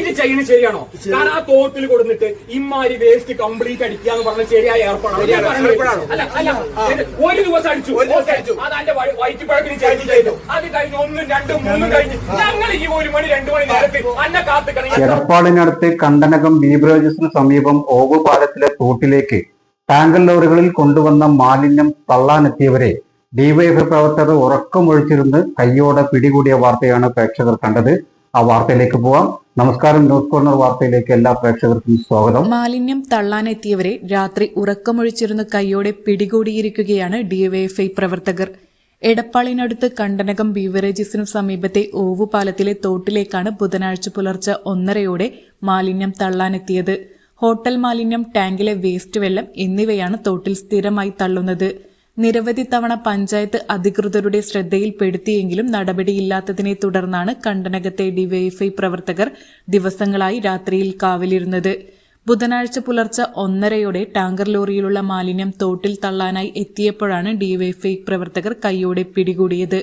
ഇത് ചെയ്യുന്നത് ശരിയാണോ? കാരണം ആ തോട്ടിൽ കൊടുത്തിട്ട് ഇമ്മാരി വേസ്റ്റ് കംപ്ലീറ്റ് അടിക്കുക എന്ന് പറഞ്ഞ ശരിയായ ഏർപ്പാടാണ്. അല്ല അല്ല. ഒരു ദിവസം അടിച്ചു. ഓക്കേ. അത് വൈറ്റ് വയറ്റുപഴക്കിന് ചെയ്തു ചെയ്തു അത് കഴിഞ്ഞ് ഒന്നും രണ്ടും മൂന്നും കഴിഞ്ഞ് ഞങ്ങൾ ഈ ഒരു മണി രണ്ടു മണി നേരത്തെ അന്നെ കാത്തുക്കണം. എടപ്പാളിനടുത്ത് കണ്ടനകം ബീബ്രോജസിന് സമീപം ഓവുപാലത്തിലെ തോട്ടിലേക്ക് ടാങ്കർ ലോറികളിൽ കൊണ്ടുവന്ന മാലിന്യം തള്ളാനെത്തിയവരെ ഡിവൈഎഫ്ഐ പ്രവർത്തകർ ഉറക്കമൊഴിച്ചിരുന്ന് കയ്യോടെ പിടികൂടിയ വാർത്തയാണ് പ്രേക്ഷകർ കണ്ടത്. ആ വാർത്തയിലേക്ക് പോവാം. നമസ്കാരം ന്യൂസ് കോർണർ വാർത്തയിലേക്ക് എല്ലാ പ്രേക്ഷകർക്കും സ്വാഗതം. മാലിന്യം തള്ളാനെത്തിയവരെ രാത്രി ഉറക്കമൊഴിച്ചിരുന്ന് കൈയോടെ പിടികൂടിയിരിക്കുകയാണ് ഡിവൈഎഫ്ഐ പ്രവർത്തകർ. എടപ്പാളിനടുത്ത് കണ്ടനകം ബീവറേജസിനു സമീപത്തെ ഓവുപാലത്തിലെ തോട്ടിലേക്കാണ് ബുധനാഴ്ച പുലർച്ചെ ഒന്നരയോടെ മാലിന്യം തള്ളാനെത്തിയത്. ഹോട്ടൽ മാലിന്യം ടാങ്കിലെ വേസ്റ്റ് വെള്ളം എന്നിവയാണ് തോട്ടിൽ സ്ഥിരമായി തള്ളുന്നത്. നിരവധി തവണ പഞ്ചായത്ത് അധികൃതരുടെ ശ്രദ്ധയിൽപ്പെടുത്തിയെങ്കിലും നടപടിയില്ലാത്തതിനെ തുടർന്നാണ് കണ്ടനകത്തെ ഡിവൈഎഫ്ഐ പ്രവർത്തകർ ദിവസങ്ങളായി രാത്രിയിൽ കാവലിരുന്നത്. ബുധനാഴ്ച പുലർച്ചെ ഒന്നരയോടെ ടാങ്കർ ലോറിയിലുള്ള മാലിന്യം തോട്ടിൽ തള്ളാനായി എത്തിയപ്പോഴാണ് ഡിവൈഎഫ്ഐ പ്രവർത്തകർ കൈയോടെ പിടികൂടിയത്.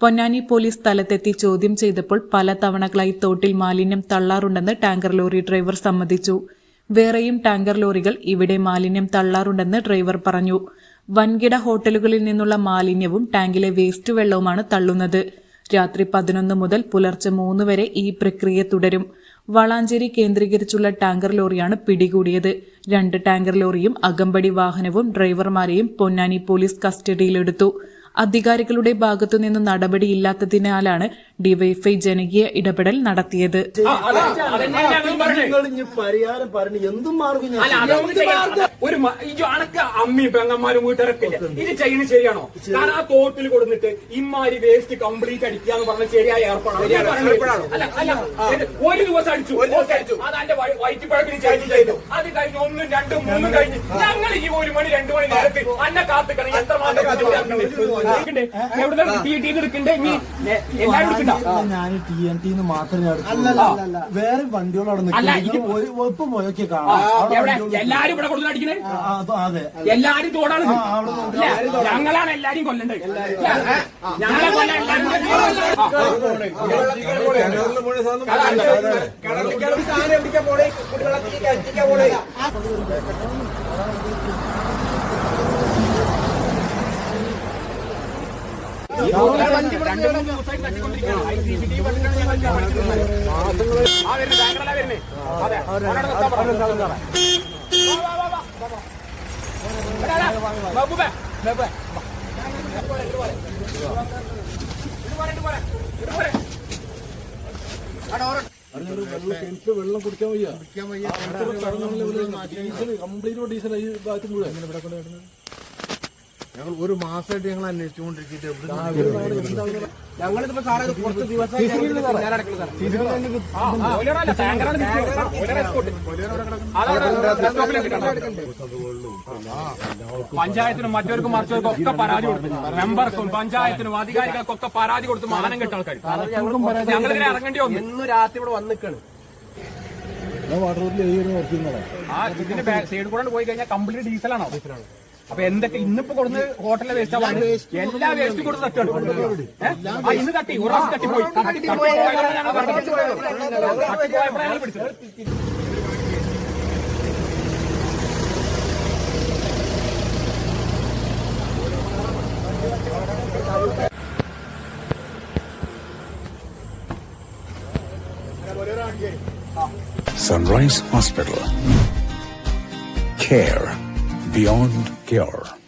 പൊന്നാനി പോലീസ് സ്ഥലത്തെത്തി ചോദ്യം ചെയ്തപ്പോൾ പല തവണകളായി തോട്ടിൽ മാലിന്യം തള്ളാറുണ്ടെന്ന് ടാങ്കർ ലോറി ഡ്രൈവർ സമ്മതിച്ചു. വേറെയും ടാങ്കർ ലോറികൾ ഇവിടെ മാലിന്യം തള്ളാറുണ്ടെന്ന് ഡ്രൈവർ പറഞ്ഞു. വൻകിട ഹോട്ടലുകളിൽ നിന്നുള്ള മാലിന്യവും ടാങ്കിലെ വേസ്റ്റ് വെള്ളവുമാണ് തള്ളുന്നത്. രാത്രി പതിനൊന്ന് മുതൽ പുലർച്ചെ മൂന്ന് വരെ ഈ പ്രക്രിയ തുടരും. വളാഞ്ചേരി കേന്ദ്രീകരിച്ചുള്ള ടാങ്കർ ലോറിയാണ് പിടികൂടിയത്. രണ്ട് ടാങ്കർ ലോറിയും അകമ്പടി വാഹനവും ഡ്രൈവർമാരെയും പൊന്നാനി പോലീസ് കസ്റ്റഡിയിലെടുത്തു. അധികാരികളുടെ ഭാഗത്തുനിന്ന് നടപടിയില്ലാത്തതിനാലാണ് ഡിവൈഫൈ ജനകീയ ഇടപെടൽ നടത്തിയത് ഒരു അണക്ക അമ്മയും പെങ്ങന്മാരും വീട്ടിറക്കില്ല ഇത് ചെയ്യുന്നത് ശരിയാണോ കാരണം ആ തോട്ടിൽ കൊടുത്തിട്ട് ഇമ്മാരി വേസ്റ്റ് കംപ്ലീറ്റ് അടിക്കുക എന്ന് പറഞ്ഞ ശരിയായ ഏർപ്പാടാണോ ഒരു ദിവസം അടിച്ചു. അത് എന്റെ വയറ്റുപഴക്കിന് ചേഞ്ച് ചെയ്തു അത് കഴിഞ്ഞ് ഒന്നും രണ്ടും മൂന്നും കഴിഞ്ഞ് ഞങ്ങൾ ഈ ഒരു മണി രണ്ടു മണി നേരത്തിൽ അന്നെ കാത്തുക്കണം എത്രമാത്രം ഞാൻ ടി എൻ ടി മാത്രമേ എടുക്കുള്ളൂ വേറെ വണ്ടികൾ അവിടെ അല്ല, നിൽക്കുന്നു ഇത് ഒരു ഇപ്പൊ പോയൊക്കെ കാണാം എവിടെ എല്ലാരും ഇവിടെ കൊടുത്ത് അടിക്കണേ അതെ എല്ലാരും തോടാണ് ഞങ്ങളാണ് എല്ലാരും കൊല്ലണ്ടേ ഞങ്ങളെ കിണറ്റിൽ വെള്ളം കുടിക്കാൻ വയ്യ ഡീസൽ കംപ്ലീറ്റ് ഡീസൽ ഈ കൊണ്ട് മുഴുവൻ ഞങ്ങൾ ഒരു മാസമായിട്ട് ഞങ്ങൾ അന്വേഷിച്ചുകൊണ്ടിരിക്കുന്നത് സാറേ കുറച്ച്. പഞ്ചായത്തിനും മറ്റവർക്കും മറിച്ചവർക്കും ഒക്കെ പരാതി കൊടുത്തു മെമ്പർക്കും പഞ്ചായത്തിനും അധികാരികൾക്കും ഒക്കെ പരാതി കൊടുത്ത് മാനം കെട്ട ആൾക്കാർ ഞങ്ങളിങ്ങനെ ഇറങ്ങേണ്ടി വന്നു ഇന്ന് രാത്രി ഇവിടെ വന്നിക്കാണ് വാട്ടർ ആ ഇതിന്റെ സൈഡ് കൂടെ പോയി കഴിഞ്ഞാൽ കംപ്ലീറ്റ് ഡീസലാണോ അപ്പൊ എന്തൊക്കെ ഇന്നിപ്പോ കൊടുന്ന് ഹോട്ടലിലെ വേസ്റ്റ് എല്ലാ വേസ്റ്റും കൊടുത്ത് തട്ടാണ് ഏ? ആ, ഇന്ന് തട്ടി ഒരു പ്രാവശ്യം തട്ടിപ്പോയി. തട്ടിപ്പോയപ്പോഴാണ് ഞങ്ങൾ പിടിച്ചത്. Sunrise Hospital. Care. Beyond cure.